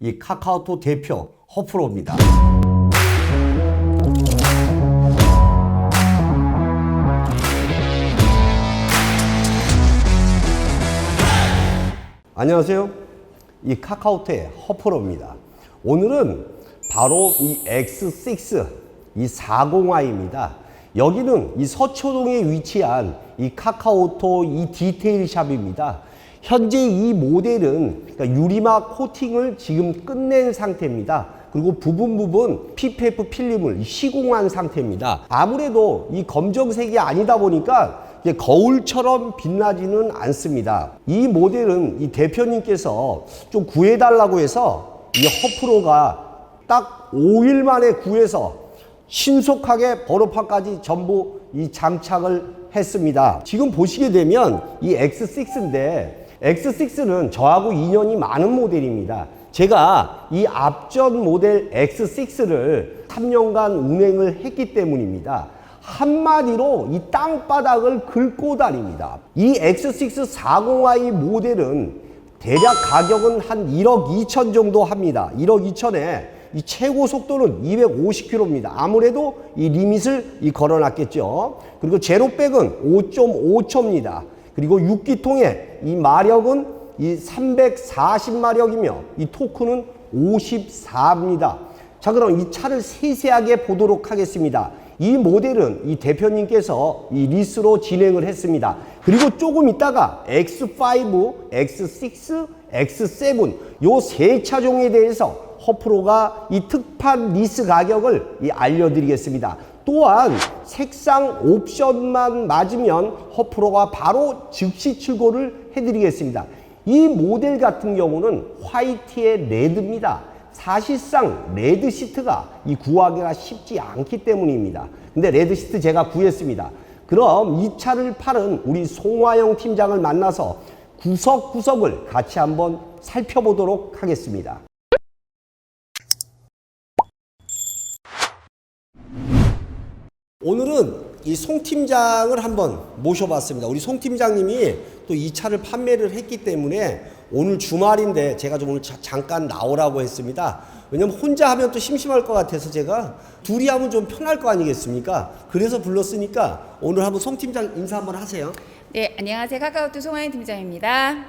이 카카오톡 대표 허프로입니다. 안녕하세요. 이 카카오톡의 허프로입니다. 오늘은 바로 이 X6, 이 40i입니다. 여기는 이 서초동에 위치한 이 카카오톡 이 디테일 샵입니다. 현재 이 모델은 그러니까 유리막 코팅을 지금 끝낸 상태입니다. 그리고 부분 부분 PPF 필름을 시공한 상태입니다. 아무래도 이 검정색이 아니다 보니까 거울처럼 빛나지는 않습니다. 이 모델은 이 대표님께서 좀 구해달라고 해서 이 허프로가 딱 5일 만에 구해서 신속하게 버로파까지 전부 이 장착을 했습니다. 지금 보시게 되면 이 X6인데 X6는 저하고 인연이 많은 모델입니다. 제가 이 앞전 모델 X6를 3년간 운행을 했기 때문입니다. 한마디로 이 땅바닥을 긁고 다닙니다. 이 X6 40i 모델은 대략 가격은 한 1억 2천 정도 합니다. 1억 2천에 이 최고 속도는 250km입니다. 아무래도 이 리밋을 이 걸어놨겠죠. 그리고 제로백은 5.5초입니다. 그리고 6기통의 이 마력은 이 340마력이며 이 토크는 54입니다. 자, 그럼 이 차를 세세하게 보도록 하겠습니다. 이 모델은 이 대표님께서 이 리스로 진행을 했습니다. 그리고 조금 있다가 X5, X6, X7 요 세 차종에 대해서 허프로가 이 특판 리스 가격을 이 알려드리겠습니다. 또한 색상 옵션만 맞으면 허프로가 바로 즉시 출고를 해드리겠습니다. 이 모델 같은 경우는 화이트의 레드입니다. 사실상 레드 시트가 이 구하기가 쉽지 않기 때문입니다. 근데 레드 시트 제가 구했습니다. 그럼 이 차를 파는 우리 송화영 팀장을 만나서 구석구석을 같이 한번 살펴보도록 하겠습니다. 오늘은 이 송 팀장을 한번 모셔봤습니다. 우리 송 팀장님이 또 이 차를 판매를 했기 때문에 오늘 주말인데 제가 좀 오늘 자- 잠깐 나오라고 했습니다. 왜냐면 혼자 하면 또 심심할 것 같아서 제가 둘이 하면 좀 편할 거 아니겠습니까? 그래서 불렀으니까 오늘 한번 송 팀장 인사 한번 하세요. 네, 안녕하세요. 카카오톡 송하인 팀장입니다.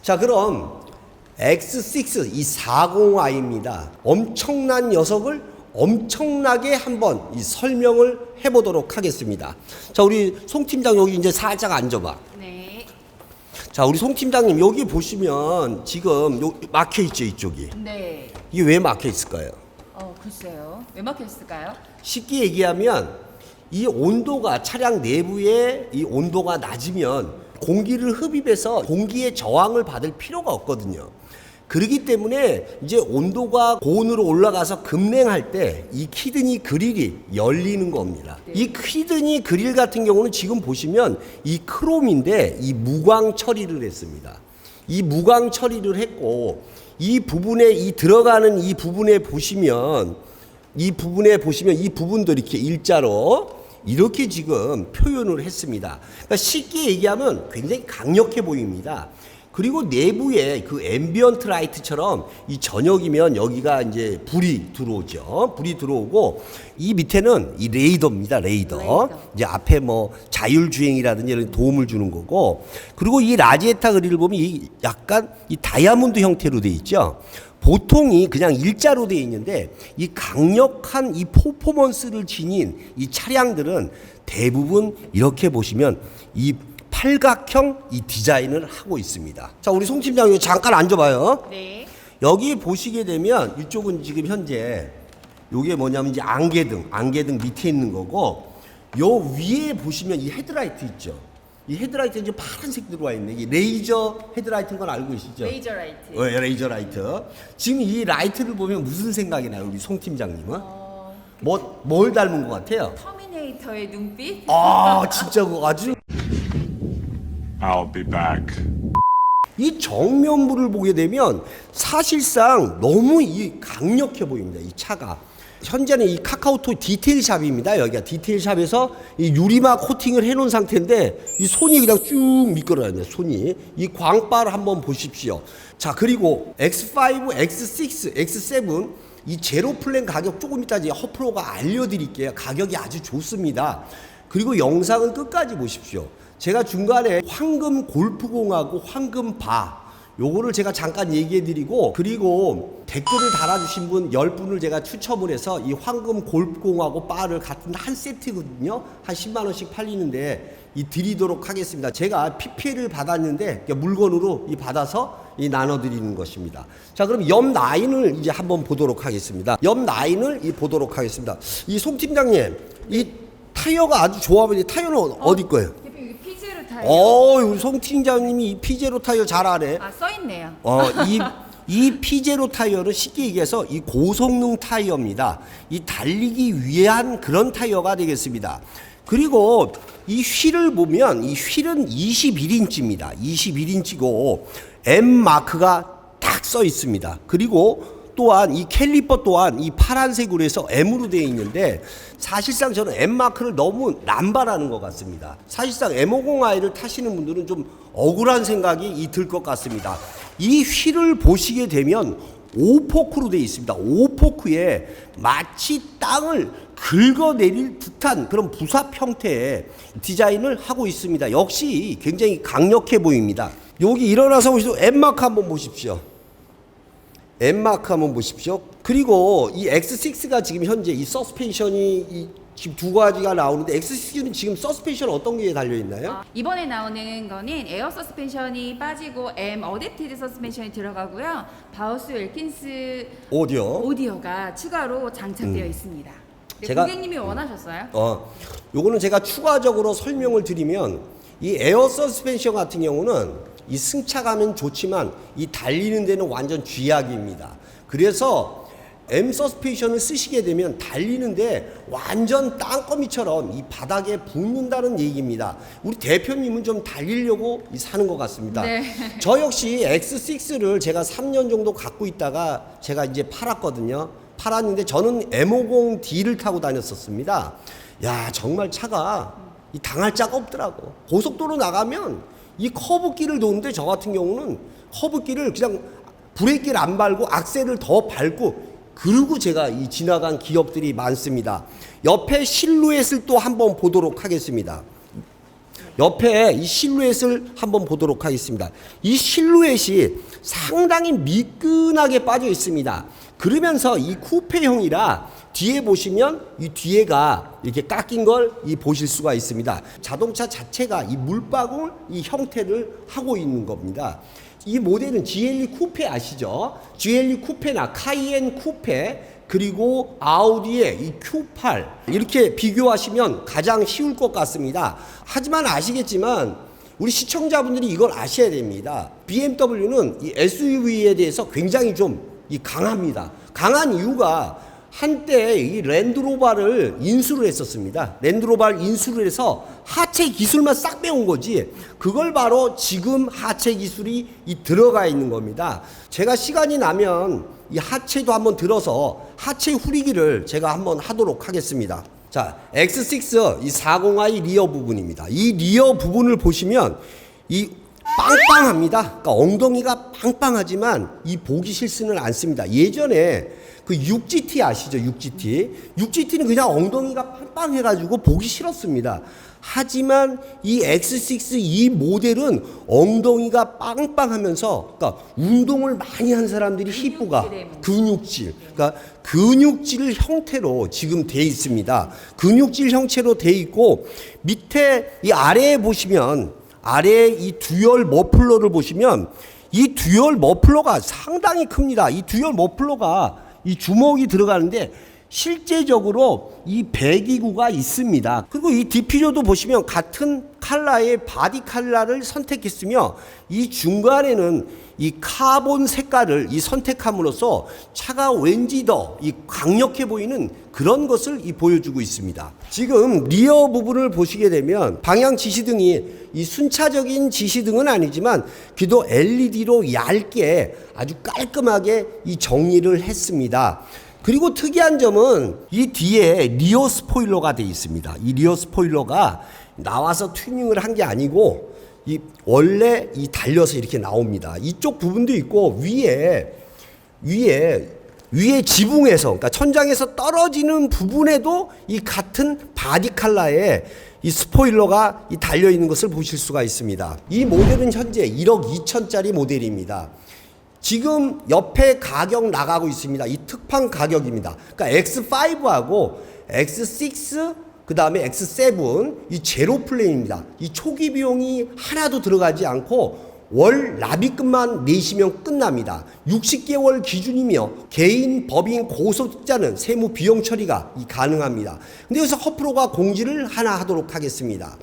자, 그럼 X6 이 40i입니다. 엄청난 녀석을 엄청나게 한번 이 설명을 해보도록 하겠습니다. 자, 우리 송 팀장 여기 이제 살짝 앉아봐. 네. 자, 우리 송 팀장님 여기 보시면 지금 요 막혀 있죠 이쪽이. 네. 이게 왜 막혀 있을까요? 어, 글쎄요. 왜 막혔을까요? 쉽게 얘기하면 이 온도가 차량 내부에 이 온도가 낮으면 공기를 흡입해서 공기의 저항을 받을 필요가 없거든요. 그렇기 때문에 이제 온도가 고온으로 올라가서 급냉할 때 이 키드니 그릴이 열리는 겁니다. 이 키드니 그릴 같은 경우는 지금 보시면 이 크롬인데 이 무광 처리를 했습니다. 이 무광 처리를 했고 이 부분에 이 들어가는 이 부분에 보시면 이 부분에 보시면 이 부분도 이렇게 일자로 이렇게 지금 표현을 했습니다. 그러니까 쉽게 얘기하면 굉장히 강력해 보입니다. 그리고 내부에 그 앰비언트 라이트처럼 이 저녁이면 여기가 이제 불이 들어오죠. 불이 들어오고 이 밑에는 이 레이더입니다. 레이더. 레이더. 이제 앞에 뭐 자율주행이라든지 이런 도움을 주는 거고 그리고 이 라지에타 그릴을 보면 이 약간 이 다이아몬드 형태로 돼 있죠. 보통이 그냥 일자로 돼 있는데 이 강력한 이 퍼포먼스를 지닌 이 차량들은 대부분 이렇게 보시면 이 팔각형 이 디자인을 하고 있습니다. 자, 우리 송 팀장 여기 잠깐 앉아봐요. 네. 여기 보시게 되면 이쪽은 지금 현재 요게 뭐냐면 이제 안개등, 안개등 밑에 있는 거고 요 위에 보시면 이 헤드라이트 있죠. 이 헤드라이트 이제 파란색 들어와 있네. 이 레이저 헤드라이트인 건 알고 계시죠? 레이저 라이트. 어, 레이저 라이트. 지금 이 라이트를 보면 무슨 생각이 나요, 우리 송 팀장님은? 어, 뭐, 뭘 닮은 것 같아요? 터미네이터의 눈빛? 아, 진짜 그거 아주 I'll be back. 이 정면부를 보게 되면 사실상 너무 이 강력해 보입니다. 이 차가. 현재는 이 카카오톡 디테일 샵입니다. 여기가 디테일 샵에서 이 유리막 코팅을 해놓은 상태인데 이 손이 그냥 쭉 미끄러졌네. 손이 이 광바를 한번 보십시오. 자 그리고 X5, X6, X7 이 제로 플랜 가격 조금 이따 이제 허프로가 알려드릴게요. 가격이 아주 좋습니다. 그리고 영상은 끝까지 보십시오. 제가 중간에 황금 골프공하고 황금 바 요거를 제가 잠깐 얘기해 드리고 그리고 댓글을 달아주신 분 10분을 제가 추첨을 해서 이 황금 골프공하고 바를 같은 한 세트거든요. 한 10만 원씩 팔리는데 이 드리도록 하겠습니다. 제가 PPL을 받았는데 그러니까 물건으로 이 받아서 이 나눠 드리는 것입니다. 자, 그럼 옆 라인을 이제 한번 보도록 하겠습니다. 옆 라인을 이 보도록 하겠습니다. 이 송 팀장님, 이 타이어가 아주 좋아 보이는데 타이어는 어, 디 거예요? 타요. 어, 우리 송 팀장님이 이 피제로 타이어 잘 아네. 아, 써 있네요. 어, 이, 이 피제로 타이어는 쉽게 얘기해서 이 고성능 타이어입니다. 이 달리기 위한 그런 타이어가 되겠습니다. 그리고 이 휠을 보면 이 휠은 21인치입니다. 21인치고 M 마크가 딱 써 있습니다. 그리고 또한 이 캘리퍼 또한 이 파란색으로 해서 M으로 되어 있는데 사실상 저는 M 마크를 너무 남발하는 것 같습니다. 사실상 M50i를 타시는 분들은 좀 억울한 생각이 들 것 같습니다. 이 휠을 보시게 되면 오포크로 되어 있습니다. 오포크에 마치 땅을 긁어내릴 듯한 그런 부삽 형태의 디자인을 하고 있습니다. 역시 굉장히 강력해 보입니다. 여기 일어나서 보시죠. M마크 한번 보십시오. M마크 한번 보십시오. 그리고 이 X6가 지금 현재 이 서스펜션이 이 지금 두 가지가 나오는데 X6는 지금 서스펜션 어떤 게 달려 있나요? 어, 이번에 나오는 거는 에어 서스펜션이 빠지고 M 어댑티드 서스펜션이 들어가고요. 바우스 웰킨스 오디오. 오디오가 추가로 장착되어 있습니다. 네, 제가- 고객님이 원하셨어요? 어, 요거는 제가 추가적으로 설명을 드리면 이 에어 서스펜션 같은 경우는 이 승차감은 좋지만 이 달리는 데는 완전 쥐약입니다. 그래서 M 서스펜션을 쓰시게 되면 달리는데 완전 땅거미처럼 이 바닥에 붙는다는 얘기입니다. 우리 대표님은 좀 달리려고 이 사는 것 같습니다. 네. 저 역시 X6를 제가 3년 정도 갖고 있다가 제가 이제 팔았거든요. 팔았는데 저는 M50D를 타고 다녔었습니다. 야, 정말 차가 이 당할 자가 없더라고. 고속도로 나가면 이 커브길을 도는데 저 같은 경우는 커브길을 그냥 브레이크를 안 밟고 악셀을 더 밟고 그리고 제가 이 지나간 기억들이 많습니다. 옆에 실루엣을 또 한번 보도록 하겠습니다. 옆에 이 실루엣을 한번 보도록 하겠습니다. 이 실루엣이 상당히 미끈하게 빠져 있습니다. 그러면서 이 쿠페형이라 뒤에 보시면 이 뒤에가 이렇게 깎인 걸 이 보실 수가 있습니다. 자동차 자체가 이 물방울 이 형태를 하고 있는 겁니다. 이 모델은 GLE 쿠페 아시죠? GLE 쿠페나 카이엔 쿠페 그리고 아우디의 이 Q8 이렇게 비교하시면 가장 쉬울 것 같습니다. 하지만 아시겠지만 우리 시청자분들이 이걸 아셔야 됩니다. BMW는 이 SUV에 대해서 굉장히 좀 이 강합니다. 강한 이유가 한때 이 랜드로바를 인수를 했었습니다. 랜드로바를 인수를 해서 하체 기술만 싹 빼온 거지. 그걸 바로 지금 하체 기술이 이 들어가 있는 겁니다. 제가 시간이 나면 이 하체도 한번 들어서 하체 후리기를 제가 한번 하도록 하겠습니다. 자, X6 이 40i 리어 부분입니다. 이 리어 부분을 보시면 이 빵빵합니다. 그러니까 엉덩이가 빵빵하지만 이 보기 싫지는 않습니다. 예전에 그 6GT 아시죠? 6GT. 6GT는 그냥 엉덩이가 빵빵해가지고 보기 싫었습니다. 하지만 이 X6 이 모델은 엉덩이가 빵빵하면서 그러니까 운동을 많이 한 사람들이 뭐. 근육질. 그러니까 근육질 형태로 지금 돼 있습니다. 근육질 형태로 돼 있고 밑에 이 아래에 보시면 아래에 이 듀얼 머플러를 보시면 이 듀얼 머플러가 상당히 큽니다. 이 듀얼 머플러가 이 주먹이 들어가는데 실제적으로 이 배기구가 있습니다. 그리고 이 디퓨저도 보시면 같은 칼라의 바디 칼라를 선택했으며 이 중간에는 이 카본 색깔을 이 선택함으로써 차가 왠지 더 이 강력해 보이는 그런 것을 이 보여주고 있습니다. 지금 리어 부분을 보시게 되면 방향 지시등이 이 순차적인 지시등은 아니지만 그래도 LED로 얇게 아주 깔끔하게 이 정리를 했습니다. 그리고 특이한 점은 이 뒤에 리어 스포일러가 돼 있습니다. 이 리어 스포일러가 나와서 튜닝을 한 게 아니고 이 원래 이 달려서 이렇게 나옵니다. 이쪽 부분도 있고 위에 위에 위에 지붕에서 그러니까 천장에서 떨어지는 부분에도 이 같은 바디 컬러의 이 스포일러가 이 달려 있는 것을 보실 수가 있습니다. 이 모델은 현재 1억 2천짜리 모델입니다. 지금 옆에 가격 나가고 있습니다. 이 특판 가격입니다. 그러니까 X5하고 X6 그 다음에 X7 이 제로 플랜입니다. 이 초기 비용이 하나도 들어가지 않고 월 납입금만 내시면 끝납니다. 60개월 기준이며 개인, 법인, 고소득자는 세무 비용 처리가 이 가능합니다. 근데 여기서 허프로가 공지를 하나 하도록 하겠습니다.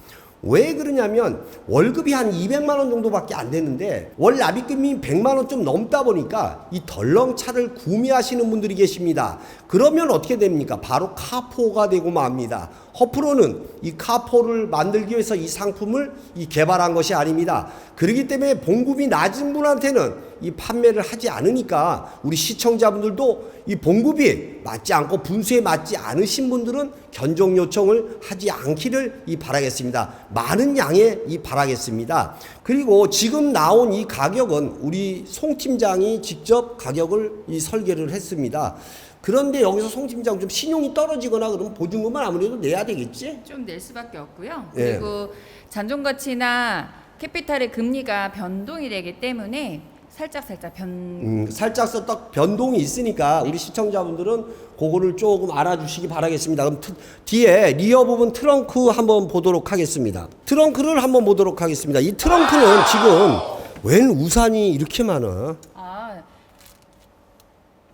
왜 그러냐면 월급이 한 200만 원 정도밖에 안 되는데 월 납입금이 100만 원 좀 넘다 보니까 이 덜렁 차를 구매하시는 분들이 계십니다. 그러면 어떻게 됩니까? 바로 카포가 되고 맙니다. 허프로는 이 카포를 만들기 위해서 이 상품을 이 개발한 것이 아닙니다. 그렇기 때문에 봉급이 낮은 분한테는 이 판매를 하지 않으니까 우리 시청자분들도 이 봉급이 맞지 않고 분수에 맞지 않으신 분들은 견적 요청을 하지 않기를 이 바라겠습니다. 많은 양에 이 바라겠습니다. 그리고 지금 나온 이 가격은 우리 송 팀장이 직접 가격을 이 설계를 했습니다. 그런데 여기서 송 팀장 좀 신용이 떨어지거나 그러면 보증금은 아무래도 내야 되겠지? 좀 낼 수밖에 없고요. 예. 그리고 잔존 가치나 캐피탈의 금리가 변동이 되기 때문에 살짝 살짝 변 음, 살짝 썼다 변동이 있으니까 우리 시청자분들은 그거를 조금 알아주시기 바라겠습니다. 그럼 트- 뒤에 리어 부분 트렁크 한번 보도록 하겠습니다. 트렁크를 한번 보도록 하겠습니다. 이 트렁크는 지금 웬 우산이 이렇게 많아?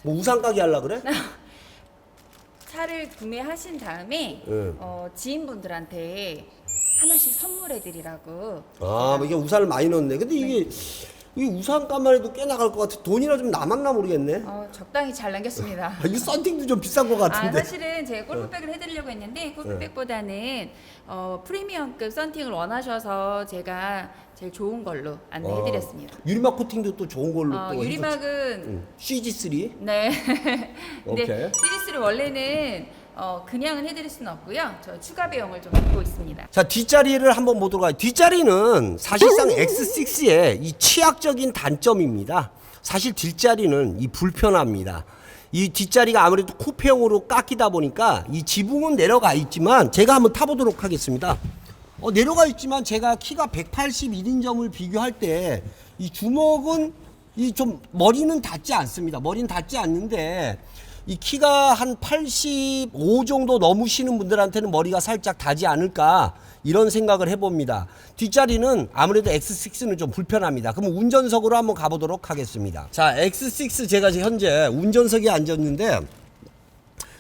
아, 뭐 우산 가게 하려 그래? 차를 구매하신 다음에 예. 어, 지인분들한테 하나씩 선물해드리라고. 아, 뭐 이게 우산을 많이 넣었네. 근데 이게 이 우산값만 해도 꽤 나갈 것 같아. 돈이나 좀 남았나 모르겠네. 어, 적당히 잘 남겼습니다. 아, 이 썬팅도 좀 비싼 것 아, 같은데. 네. 사실은 제가 골프백을 해드리려고 했는데 골프백보다는 어, 프리미엄급 썬팅을 원하셔서 제가 제일 좋은 걸로 안내해드렸습니다. 어, 유리막 코팅도 또 좋은 걸로 어, 또 해서 유리막은 CG3. 네. 오케이. 근데 시리스를 원래는 어, 그냥은 해드릴 수는 없고요. 저 추가 비용을 좀 받고 있습니다. 자 뒷자리를 한번 보도록 하겠습니다. 뒷자리는 사실상 X6의 이 치약적인 단점입니다. 사실 뒷자리는 이 불편합니다. 이 뒷자리가 아무래도 쿠페형으로 깎이다 보니까 이 지붕은 내려가 있지만 제가 한번 타보도록 하겠습니다. 어, 내려가 있지만 제가 키가 181인 점을 비교할 때 이 주먹은 이 좀 머리는 닿지 않습니다. 머리는 닿지 않는데 이 키가 한 85 정도 넘으시는 분들한테는 머리가 살짝 닿지 않을까 이런 생각을 해봅니다. 뒷자리는 아무래도 X6는 좀 불편합니다. 그럼 운전석으로 한번 가보도록 하겠습니다. 자, X6 제가 현재 운전석에 앉았는데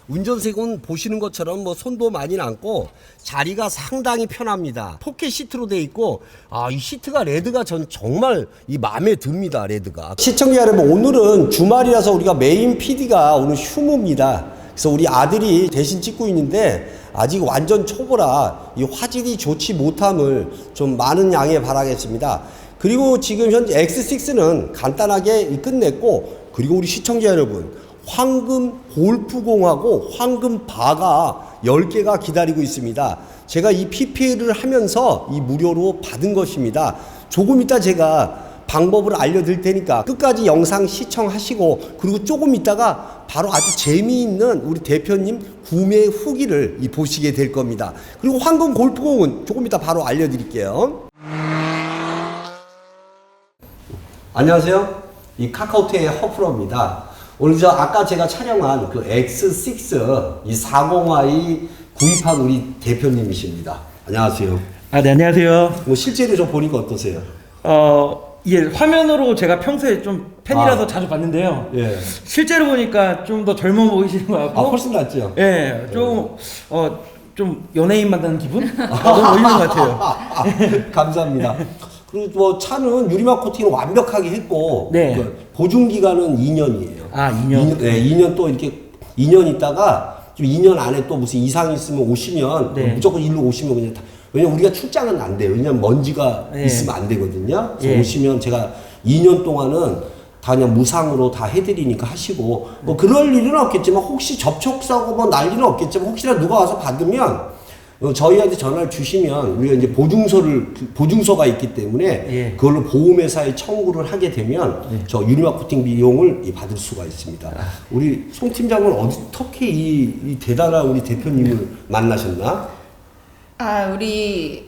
운전석은 보시는 것처럼 뭐 손도 많이 남고 자리가 상당히 편합니다. 포켓 시트로 돼 있고 아 이 시트가 레드가 전 정말 이 마음에 듭니다. 레드가. 시청자 여러분 오늘은 주말이라서 우리가 메인 PD가 오늘 휴무입니다. 그래서 우리 아들이 대신 찍고 있는데 아직 완전 초보라 이 화질이 좋지 못함을 좀 많은 양해 바라겠습니다. 그리고 지금 현재 X6는 간단하게 끝냈고 그리고 우리 시청자 여러분 황금 골프공하고 황금 바가 10개가 기다리고 있습니다. 제가 이 PPL을 하면서 이 무료로 받은 것입니다. 조금 이따 제가 방법을 알려드릴 테니까 끝까지 영상 시청하시고 그리고 조금 있다가 바로 아주 재미있는 우리 대표님 구매 후기를 이 보시게 될 겁니다. 그리고 황금 골프공은 조금 이따 바로 알려드릴게요. 안녕하세요. 이 카카오톡의 허프로입니다. 오늘 저 아까 제가 촬영한 그 X6 이 40i 구입한 우리 대표님이십니다. 안녕하세요. 아, 네, 안녕하세요. 뭐 실제로 저 보니까 어떠세요? 어, 예, 화면으로 제가 평소에 좀 팬이라서 아. 자주 봤는데요. 예. 실제로 보니까 좀 더 젊어 보이시는 것 같고. 아 훨씬 낫죠. 예, 좀, 어, 좀 연예인 만나는 기분? 아, 너무 보이는 것 같아요. 감사합니다. 그리고 뭐 차는 유리막 코팅을 완벽하게 했고 네. 그 보증 기간은 2년이에요. 아, 2년. 네, 2년 또 이렇게 2년 있다가 좀 2년 안에 또 무슨 이상이 있으면 오시면 네. 무조건 일로 오시면 그냥 다, 왜냐면 우리가 출장은 안 돼요. 왜냐면 먼지가 예. 있으면 안 되거든요. 그래서 예. 오시면 제가 2년 동안은 다 그냥 무상으로 다 해드리니까 하시고 뭐 그럴 일은 없겠지만 혹시 접촉사고 뭐 난리는 없겠지만 혹시나 누가 와서 받으면 어, 저희한테 전화를 주시면 우리가 이제 보증서를 보증서가 있기 때문에 예. 그걸로 보험회사에 청구를 하게 되면 저 유리막 코팅 비용을 이 받을 수가 있습니다. 우리 송 팀장은 어떻게 이, 이 대단한 우리 대표님을 만나셨나? 아, 우리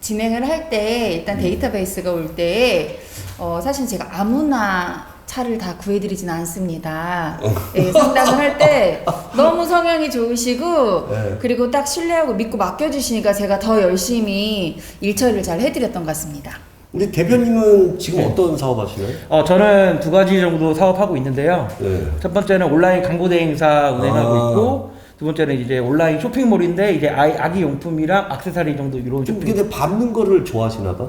진행을 할 때 일단 데이터베이스가 올 때 어, 사실 제가 아무나 차를 다 구해드리진 않습니다. 네, 상담을 할 때 너무 성향이 좋으시고 네. 그리고 딱 신뢰하고 믿고 맡겨주시니까 제가 더 열심히 일 처리를 잘 해드렸던 것 같습니다. 우리 대표님은 지금 어떤 사업 하시나요? 어, 저는 두 가지 정도 사업하고 있는데요. 네. 첫 번째는 온라인 광고 대행사 운행하고 아. 있고 두 번째는 이제 온라인 쇼핑몰인데 이제 아이, 아기 용품이랑 액세서리 정도 이런 좀 쇼핑. 근데 밟는 거를 좋아하시나 봐.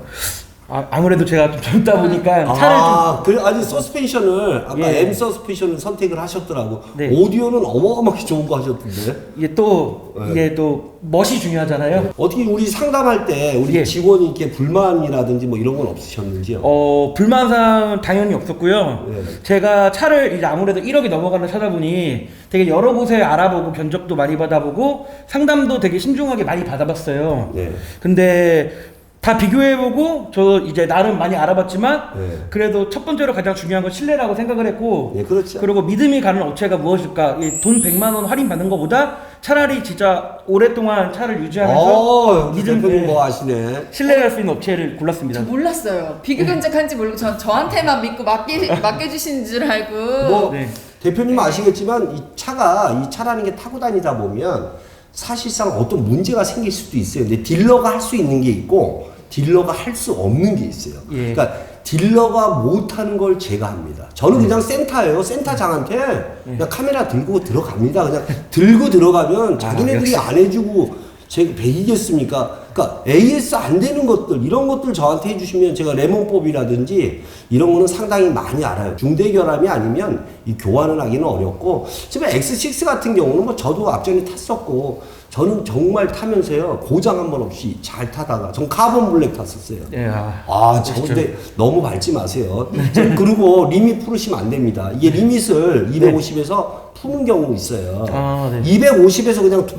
아, 아무래도 제가 좀 젊다 보니까 차를 좀 아, 그래 아니 서스펜션을 아까 예. M 서스펜션을 선택을 하셨더라고. 네. 오디오는 어마어마하게 좋은 거 하셨던데. 이게 또 네. 이게 또 멋이 중요하잖아요. 어떻게 우리 상담할 때 우리 예. 이렇게 불만이라든지 뭐 이런 건 없으셨는지요? 어 불만사항은 당연히 없었고요. 네. 제가 차를 이제 아무래도 1억이 넘어가는 차다 보니 되게 여러 곳에 알아보고 견적도 많이 받아보고 상담도 되게 신중하게 많이 받아봤어요. 네. 근데 다 비교해보고 저 이제 나름 많이 알아봤지만 네. 그래도 첫 번째로 가장 중요한 건 신뢰라고 생각을 했고 네, 그렇죠. 그리고 믿음이 가는 업체가 무엇일까? 이돈 100만 원 할인 받는 것보다 차라리 진짜 오랫동안 차를 유지하면서 어, 우리 믿음 대표님 네, 뭐 아시네. 신뢰할 수 있는 업체를 골랐습니다. 저 몰랐어요. 비교 견적한지 모르고 전 저한테만 믿고 맡기, 맡겨주신 줄 알고. 뭐 네. 대표님 아시겠지만 이 차가 이 차라는 게 타고 다니다 보면 사실상 어떤 문제가 생길 수도 있어요. 근데 딜러가 할 수 있는 게 있고 딜러가 할 수 없는 게 있어요. 예. 그러니까 딜러가 못 하는 걸 제가 합니다. 저는 그냥 센터예요. 센터장한테 그냥 카메라 들고 들어갑니다. 그냥 들고 들어가면 자기네들이 안 해주고 제가 베이겠습니까? 그러니까 AS 안 되는 것들 이런 것들 저한테 해주시면 제가 레몬법이라든지 이런 거는 상당히 많이 알아요. 중대 결함이 아니면 이 교환을 하기는 어렵고 지금 X6 같은 경우는 뭐 저도 앞전에 탔었고 저는 정말 타면서요 고장 한 번 없이 잘 타다가 전 카본 블랙 탔었어요. 예, 아. 아, 저 근데 너무 밟지 마세요. 저 그리고 리밋 풀으시면 안 됩니다. 이게 리밋을 250에서 푸는 경우 있어요. 아, 네. 250에서 그냥 두-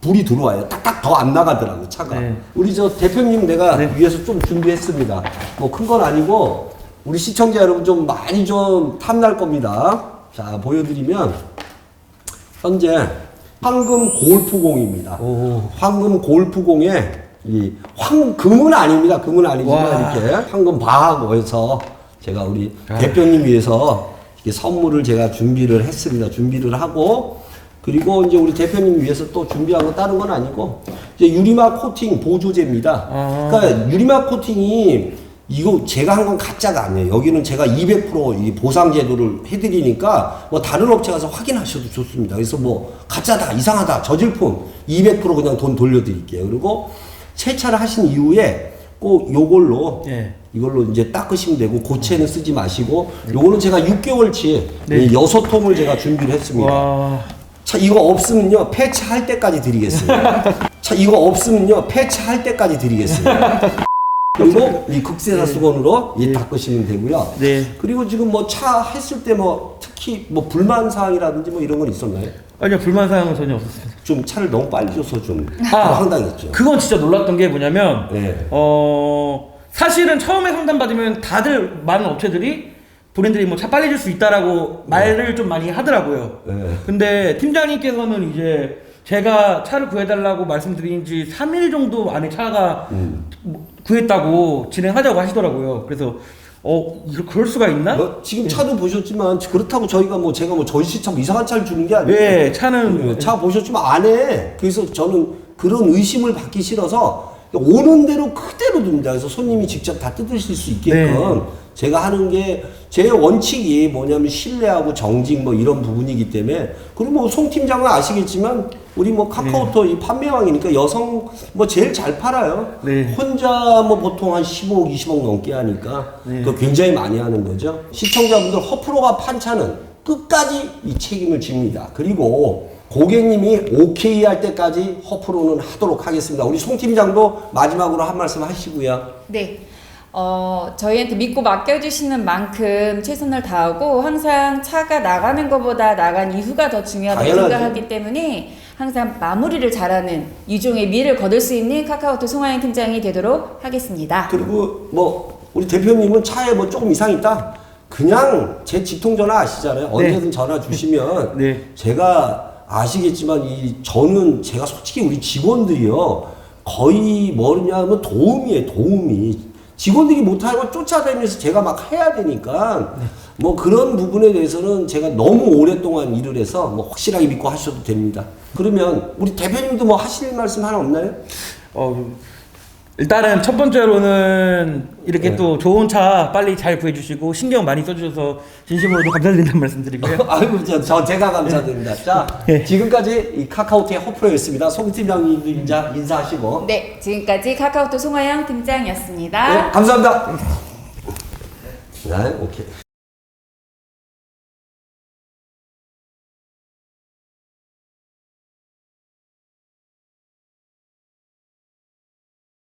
불이 들어와요. 딱딱 더 안 나가더라고 차가. 네. 우리 저 대표님 내가 네. 위해서 좀 준비했습니다. 뭐 큰 건 아니고 우리 시청자 여러분 좀 많이 좀 탐날 겁니다. 자 보여드리면 현재 황금 골프공입니다. 오. 황금 골프공에 이 황, 금은 아닙니다. 금은 아니지만 와. 이렇게 황금 바하고에서 제가 우리 아. 대표님 위해서 이렇게 선물을 제가 준비를 했습니다. 준비를 하고 그리고 이제 우리 대표님 위해서 또 준비한 건 다른 건 아니고 이제 유리막 코팅 보조제입니다. 아. 그러니까 유리막 코팅이 이거 제가 한 건 가짜가 아니에요. 여기는 제가 200%이 보상 제도를 해드리니까 뭐 다른 업체 가서 확인하셔도 좋습니다. 그래서 뭐 가짜다, 이상하다, 저질품 200% 그냥 돈 돌려드릴게요. 그리고 세차를 하신 이후에 꼭 요걸로 예. 이걸로 이제 닦으시면 되고 고체는 쓰지 마시고 요거는 제가 6개월치 네. 여섯 통을 제가 준비를 했습니다. 와. 자 이거 없으면요 폐차할 때까지 드리겠습니다. 자 이거 없으면요 폐차할 때까지 드리겠습니다. 그리고 이 극세사 수건으로 이 닦으시면 되고요. 네. 그리고 지금 뭐 차 했을 때 뭐 특히 뭐 불만 사항이라든지 뭐 이런 건 있었나요? 아니요 불만 사항은 전혀 없었습니다. 좀 차를 너무 빨리 줘서 좀 아. 황당했죠. 그건 진짜 놀랐던 게 뭐냐면 네. 어 사실은 처음에 상담 받으면 다들 많은 업체들이 브랜드들이 뭐 차 빨리 줄 수 있다라고 말을 좀 많이 하더라고요. 네. 근데 팀장님께서는 이제 제가 차를 구해달라고 말씀드린 지 3일 정도 안에 차가 음. 뭐 구했다고 진행하자고 하시더라고요. 그래서 어 이럴 그럴 수가 있나? 뭐 지금 차도 보셨지만 그렇다고 저희가 뭐 제가 뭐 전시차 뭐 이상한 차를 주는 게 아니에요. 네, 차는 네, 차 보셨지만 안 해. 그래서 저는 그런 의심을 받기 싫어서 오는 대로 그대로 둡니다. 그래서 손님이 직접 다 뜯으실 수 있게끔 네. 제가 하는 게 제 원칙이 뭐냐면 신뢰하고 정직 뭐 이런 부분이기 때문에 그리고 뭐 송 팀장은 아시겠지만 우리 뭐 카카오톡 이 판매왕이니까 여성 뭐 제일 잘 팔아요. 네. 혼자 뭐 보통 한 15억, 20억 넘게 하니까 네. 그 굉장히 많이 하는 거죠. 시청자분들 허프로가 판 차는 끝까지 이 책임을 집니다. 그리고 고객님이 오케이 할 때까지 허프로는 하도록 하겠습니다. 우리 송 팀장도 마지막으로 한 말씀 하시고요. 네. 어, 저희한테 믿고 맡겨주시는 만큼 최선을 다하고 항상 차가 나가는 것보다 나간 이후가 더 중요하다고 당연하죠. 생각하기 때문에 항상 마무리를 잘하는 유종의 미를 거둘 수 있는 카카오톡 송하영 팀장이 되도록 하겠습니다. 그리고 뭐 우리 대표님은 차에 뭐 조금 이상 있다. 그냥 제 직통 전화 아시잖아요. 언제든 전화 주시면 네. 제가 아시겠지만 이 저는 제가 솔직히 우리 직원들이요 거의 뭐냐면 도움이에요 도움이 직원들이 못하고 쫓아다니면서 제가 막 해야 되니까 뭐 그런 부분에 대해서는 제가 너무 오랫동안 일을 해서 뭐 확실하게 믿고 하셔도 됩니다. 그러면 우리 대표님도 뭐 하실 말씀 하나 없나요? 어, 일단은 첫 번째로는 이렇게 네. 또 좋은 차 빨리 잘 구해주시고 신경 많이 써주셔서 진심으로 감사드린다는 말씀드리고요. 아이고 저, 저 제가 감사드립니다. 자 네. 지금까지 이 카카오톡의 허프로였습니다. 송 팀장님 인자 인사하시고 네, 지금까지 카카오톡 송하영 팀장이었습니다. 네, 감사합니다. 네, 오케이.